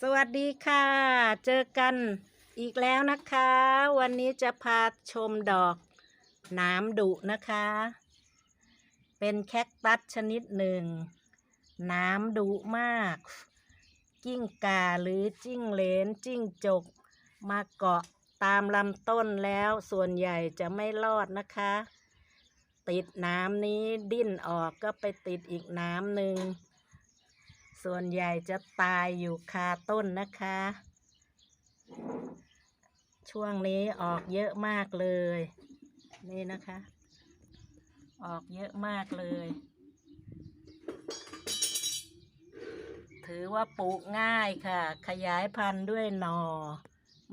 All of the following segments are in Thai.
สวัสดีค่ะ เจอกันอีกแล้วนะคะ วันนี้จะพาชมดอกน้ำดุนะคะ เป็นแคคตัสชนิดหนึ่ง น้ำดุมาก จิ้งกาหรือจิ้งเหลนจิ้งจก มาเกาะตามลำต้นแล้วส่วนใหญ่จะไม่รอดนะคะ ติดน้ำนี้ดิ้นออกก็ไปติดอีกน้ำหนึ่ง ส่วนใหญ่จะตายอยู่คาต้นนะคะ ช่วงนี้ออกเยอะมากเลย นี่นะคะ ออกเยอะมากเลย ถือว่าปลูกง่ายค่ะ ขยายพันธุ์ด้วยหนอ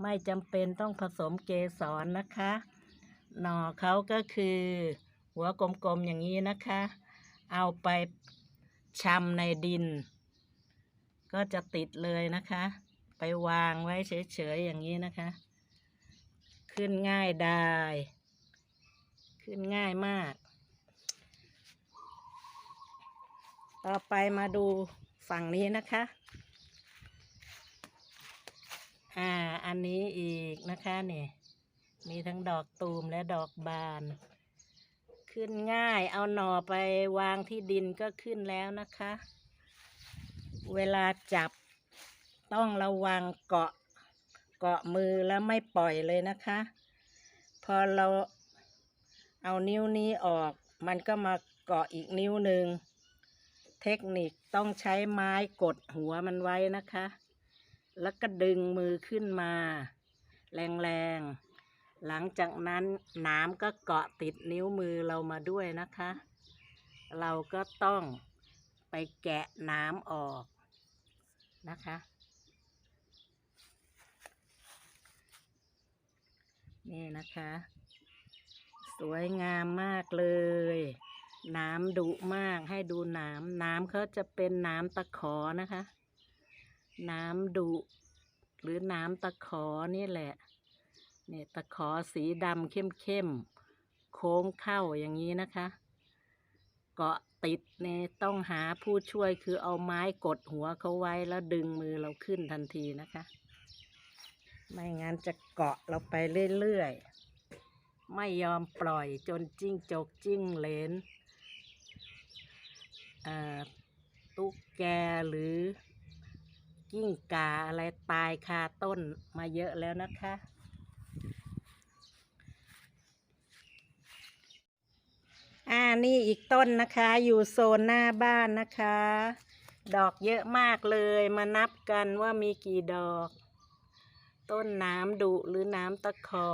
ไม่จำเป็นต้องผสมเกสรนะคะ หนอเขาก็คือ หัวกลมๆอย่างนี้นะคะ เอาไปชำในดิน ก็จะติดเลยนะคะ ไปวางไว้เฉยๆอย่างนี้นะคะ ขึ้นง่ายได้ ขึ้นง่ายมาก ต่อไปมาดูฝั่งนี้นะคะ อ่า อันนี้อีกนะคะเนี่ยมีทั้งดอกตูมและดอกบาน ขึ้นง่ายเอาหน่อไปวางที่ดินก็ขึ้นแล้วนะคะ เวลาจับต้องระวังเกาะเกาะมือแล้วไม่ปล่อยเลยนะคะ พอเราเอานิ้วนี้ออกมันก็มาเกาะอีกนิ้วหนึ่งเทคนิคต้องใช้ไม้กดหัวมันไว้นะคะ แล้วก็ดึงมือขึ้นมา แรงๆ หลังจากนั้นน้ำก็เกาะติดนิ้วมือเรามาด้วยนะคะ เราก็ต้องไปแกะน้ำออก นะคะ นี่นะคะ สวยงามมากเลย น้ำดุมากให้ดูน้ำน้ำเขาจะเป็นน้ำตะขอนะคะ น้ำดุหรือน้ำตะขอนี่แหละเนี่ยตะขอสีดำเข้มๆโค้งเข้าอย่างนี้นะคะ เกาะ ติดเนี่ยต้องหาผู้ช่วยคือเอาไม้กดหัวเขาไว้แล้วดึงมือเราขึ้นทันทีนะคะ ไม่งั้นจะเกาะเราไปเรื่อยๆ ไม่ยอมปล่อยจนจิ้งจกจิ้งเหลนตุ๊กแกหรือกิ้งกาอะไรตายคาต้นมาเยอะแล้วนะคะ อ่านี่อีกต้นนะคะ อยู่โซนหน้าบ้านนะคะ ดอกเยอะมากเลยมานับกันว่ามีกี่ดอก ต้นน้ำดุหรือน้ำตะขอ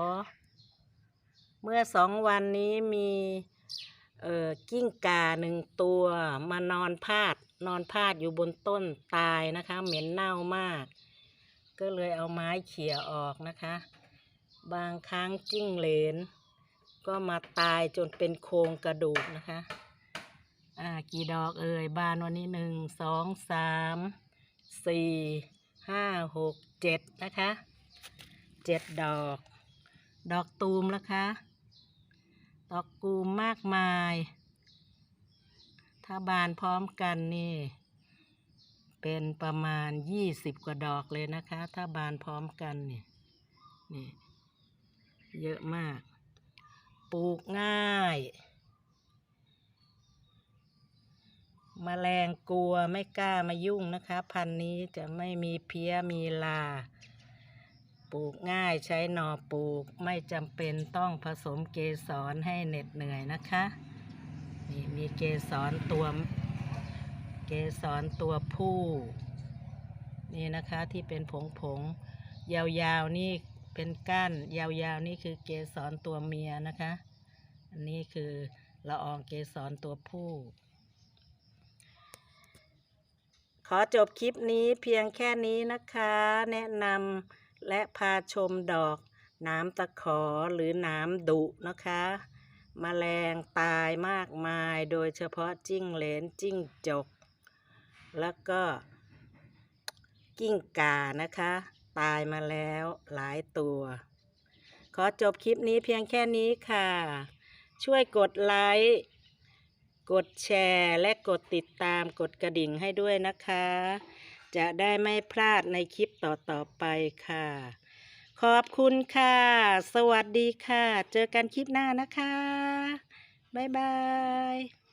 เมื่อสองวันนี้มีเอ่อกิ้งก่าหนึ่งตัวมานอนพาด นอนพาดอยู่บนต้นตายนะคะ เหม็นเน่ามาก ก็เลยเอาไม้เขี่ยออกนะคะ บางครั้งจิ้งเหลน ก็มาตายจนเป็นโครงกระดูกนะคะ อ่า กี่ดอกเอ่ย บานวันนี้หนึ่งสองสามสี่ห้าหกเจ็ดนะคะเจ็ดดอก ดอกตูมนะคะ ดอกกูมมากมาย ถ้าบานพร้อมกันนี่ เป็นประมาณยี่สิบกว่าดอกเลยนะคะ ถ้าบานพร้อมกันนี่นี่ เยอะมาก ปลูกง่ายมแมลงกลัวไม่กล้ามายุ่งนะคะ พันธุ์นี้จะไม่มีเพี้ยมีลา ปลูกง่ายใช้หน่อปลูกไม่จำเป็นต้องผสมเกสรให้เหน็ดเหนื่อยนะคะนี่มีเกสรตัวเกสรตัวผู้ นี่นะคะที่เป็นผงผงๆยาวๆนี่ เป็นก้านยาวๆนี่คือเกสรตัวเมียนะคะ อันนี้คือละอองเกสรตัวผู้ ขอจบคลิปนี้เพียงแค่นี้นะคะ แนะนำและพาชมดอกน้ำตะขอหรือน้ำดุนะคะมแมลงตายมากมายโดยเฉพาะจิ้งเหลนจิ้งจก แล้วก็กิ้งก่านะคะ ตายมาแล้วหลายตัว ขอจบคลิปนี้เพียงแค่นี้ค่ะ ช่วยกดไลค์กดแชร์และกดติดตามกดกระดิ่งให้ด้วยนะคะ จะได้ไม่พลาดในคลิปต่อๆไปค่ะ ขอบคุณค่ะ สวัสดีค่ะ เจอกันคลิปหน้านะคะ บ๊ายบาย